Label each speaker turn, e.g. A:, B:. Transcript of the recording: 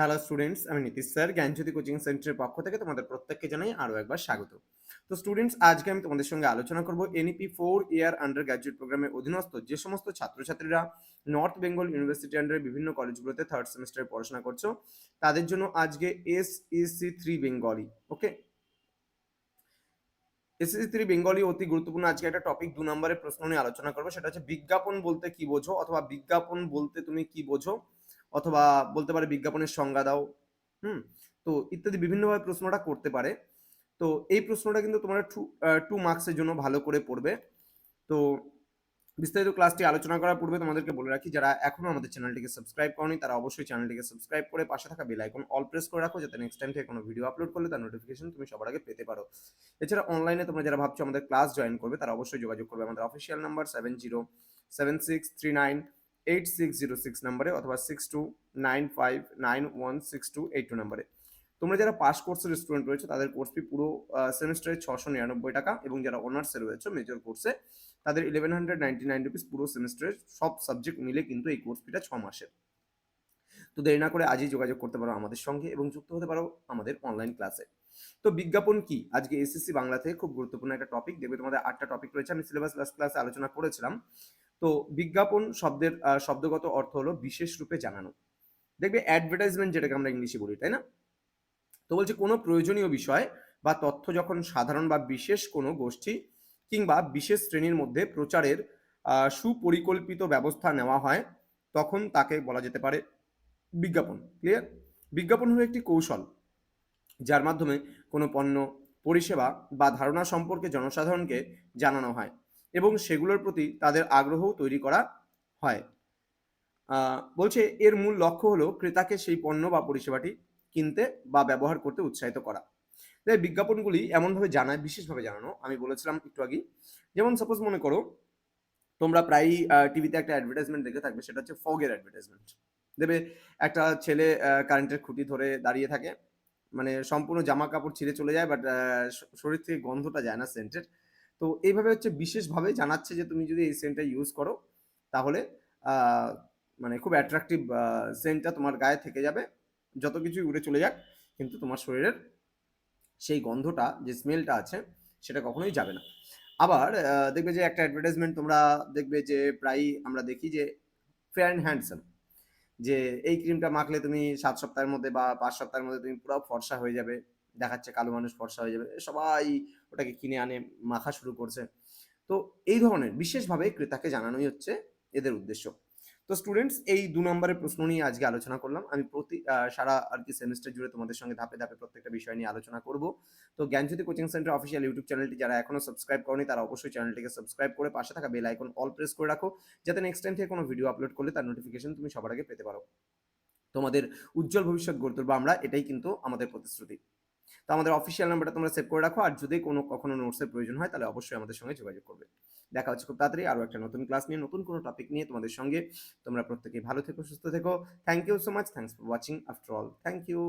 A: Hello students আমি Nitish sir, জ্ঞানজ্যোতি coaching সেন্টারের পক্ষ থেকে তোমাদের প্রত্যেককে জানাই আরও একবার স্বাগত। তো স্টুডেন্টস আজকে আমি তোমাদের সঙ্গে আলোচনা করব N E P four year undergraduate প্রোগ্রামের অধীনস্থ যে সমস্ত ছাত্রছাত্রীরা নর্থ বেঙ্গল ইউনিভার্সিটি আন্ডারে বিভিন্ন কলেজগুলোতে থার্ড সেমিস্টারে পড়াশোনা করছ, তাদের জন্য আজকে S EC three Bengali okay SSC three Bengali অতি গুরুত্বপূর্ণ। আজকে একটা টপিক দু নম্বরের প্রশ্ন নিয়ে আলোচনা করব, সেটা হচ্ছে বিজ্ঞাপন বলতে কি বোঝো অথবা বিজ্ঞাপন বলতে তুমি কি বোঝো? অথবা বলতে পারে বিজ্ঞাপনের সংজ্ঞা দাও, হুম? তো ইত্যাদি বিভিন্নভাবে প্রশ্নটা করতে পারে। তো এই প্রশ্নটা কিন্তু তোমরা টু টু মার্কসের জন্য ভালো করে পড়বে। তো বিস্তারিত ক্লাসটি আলোচনা করার পূর্বে তোমাদেরকে বলে রাখি, যারা এখনও আমাদের চ্যানেলটিকে সাবস্ক্রাইব করনি, তারা অবশ্যই চ্যানেলটিকে সাবস্ক্রাইব করে পাশে থাকা বেল আইকন অল প্রেস করে রাখো, যাতে নেক্সট টাইম থেকে কোনো ভিডিও আপলোড করলে তার নোটিফিকেশন তুমি সবার আগে পেতে পারো। এছাড়া অনলাইনে তোমরা যারা ভাবছ আমাদের ক্লাস জয়েন করবে, তারা অবশ্যই যোগাযোগ করবে আমাদের official number seven zero seven six three nine eight six zero six নাম্বারে অথবা six two nine five nine one six two eight two নাম্বারে। তোমরা যারা পাস কোর্সের স্টুডেন্ট রয়েছে, তাদের কোর্স ফি পুরো সেমিস্টারে ছশো নিরানব্বই টাকা এবং যারা অনার্সে রয়েছে মেজর কোর্সে তাদের eleven hundred ninety nine rupees পুরো সেমিস্টারের সব সাবজেক্ট মিলে কিন্তু এই কোর্স ফিটা ছ মাসের তো দেরি না করে আজই যোগাযোগ করতে পারো আমাদের সঙ্গে এবং যুক্ত হতে পারো আমাদের অনলাইন ক্লাসে তো বিজ্ঞাপন কি? আজকে এসএসসি বাংলা থেকে খুব গুরুত্বপূর্ণ একটা টপিক দেখবে তোমাদের আটটা টপিক রয়েছে। আমি সিলেবাস ক্লাসে আলোচনা করেছিলাম। তো বিজ্ঞাপন শব্দের শব্দগত অর্থ হলো বিশেষ রূপে জানানো। দেখবে অ্যাডভার্টাইজমেন্ট যেটাকে আমরা ইংলিশে বলি, তাই না? তো বলছে কোনো প্রয়োজনীয় বিষয় বা তথ্য যখন সাধারণ বা বিশেষ কোনো গোষ্ঠী কিংবা বিশেষ শ্রেণির মধ্যে প্রচারের সুপরিকল্পিত ব্যবস্থা নেওয়া হয়, তখন তাকে বলা যেতে পারে বিজ্ঞাপন। ক্লিয়ার বিজ্ঞাপন হলো একটি কৌশল, যার মাধ্যমে কোনো পণ্য, পরিষেবা বা ধারণা সম্পর্কে জনসাধারণকে জানানো হয়। এবং সেগুলোর প্রতি তাদের আগ্রহও তৈরি করা হয়। বলছে এর মূল লক্ষ্য হলো ক্রেতাকে সেই পণ্য বা পরিষেবাটি কিনতে বা ব্যবহার করতে উৎসাহিত করা। তাই বিজ্ঞাপনগুলি এমনভাবে জানায়, বিশেষভাবে জানানো, আমি বলেছিলাম একটু আগে যেমন সাপোজ মনে করো, তোমরা প্রায়ই টিভিতে একটা অ্যাডভার্টাইজমেন্ট দেখে থাকবে, সেটা হচ্ছে ফগের অ্যাডভার্টাইজমেন্ট দেবে একটা ছেলে কারেন্টের খুঁটি ধরে দাঁড়িয়ে থাকে মানে সম্পূর্ণ জামা কাপড় ছিঁড়ে চলে যায় বাট শরীর থেকে গন্ধটা যায় না সেন্টের তো এইভাবে হচ্ছে বিশেষভাবে জানাচ্ছে যে তুমি যদি এই সেন্টটা ইউজ করো, তাহলে মানে খুব অ্যাট্রাকটিভ সেন্টটা তোমার গায়ে থেকে যাবে। যত কিছুই উড়ে চলে যাক, কিন্তু তোমার শরীরের সেই গন্ধটা, যে স্মেলটা আছে, সেটা কখনোই যাবে না। আবার দেখবে যে একটা অ্যাডভার্টাইজমেন্ট তোমরা দেখবে যে প্রায়ই আমরা দেখি যে ফেয়ার অ্যান্ড হ্যান্ডসাম যে এই ক্রিমটা মাখলে তুমি সাত সপ্তাহের মধ্যে বা পাঁচ সপ্তাহের মধ্যে তুমি পুরো ফর্সা হয়ে যাবে। দেখাচ্ছে, কালো মানুষ ফর্সা হয়ে যাবে। সবাই ওটাকে কিনে আনে, মাখা শুরু করছে। তো এই ধরনের বিশেষভাবে ক্রেতাকে জানানোই হচ্ছে এদের উদ্দেশ্য। তো স্টুডেন্টস এই দু নম্বরের প্রশ্ন নিয়ে আজকে আলোচনা করলাম। আমি প্রতি সারা আর কি সেমিস্টার জুড়ে তোমাদের সঙ্গে ধাপে ধাপে প্রত্যেকটা বিষয় নিয়ে আলোচনা করব। তো Gyanjyoti coaching centre official YouTube চ্যানেলটি যারা এখনও সাবস্ক্রাইব করেনি, তারা অবশ্যই চ্যানেলটিকে সাবস্ক্রাইব করে পাশে থাকা বেল আইকন অল প্রেস করে রাখো। যাতে নেক্সট টাইম থেকে কোনো ভিডিও আপলোড করলে তার নোটিফিকেশন তুমি সবার আগে পেতে পারো। তোমাদের উজ্জ্বল ভবিষ্যৎ গড়ে তুলবো আমরা, এটাই কিন্তু আমাদের প্রতিশ্রুতি। তো আমাদের অফিসিয়াল নাম্বারটা তোমরা সেভ করে রাখো, আর যদি কোনো কখনো নোটসের প্রয়োজন হয়, তাহলে অবশ্যই আমাদের সঙ্গে যোগাযোগ করবে। দেখা হচ্ছে খুব তাড়াতাড়ি আরও একটা নতুন ক্লাস নিয়ে, নতুন কোনো টপিক নিয়ে তোমাদের সঙ্গে। তোমরা প্রত্যেকেই ভালো থেকো, সুস্থ থেকো। Thank you so much thanks for watching after all thank you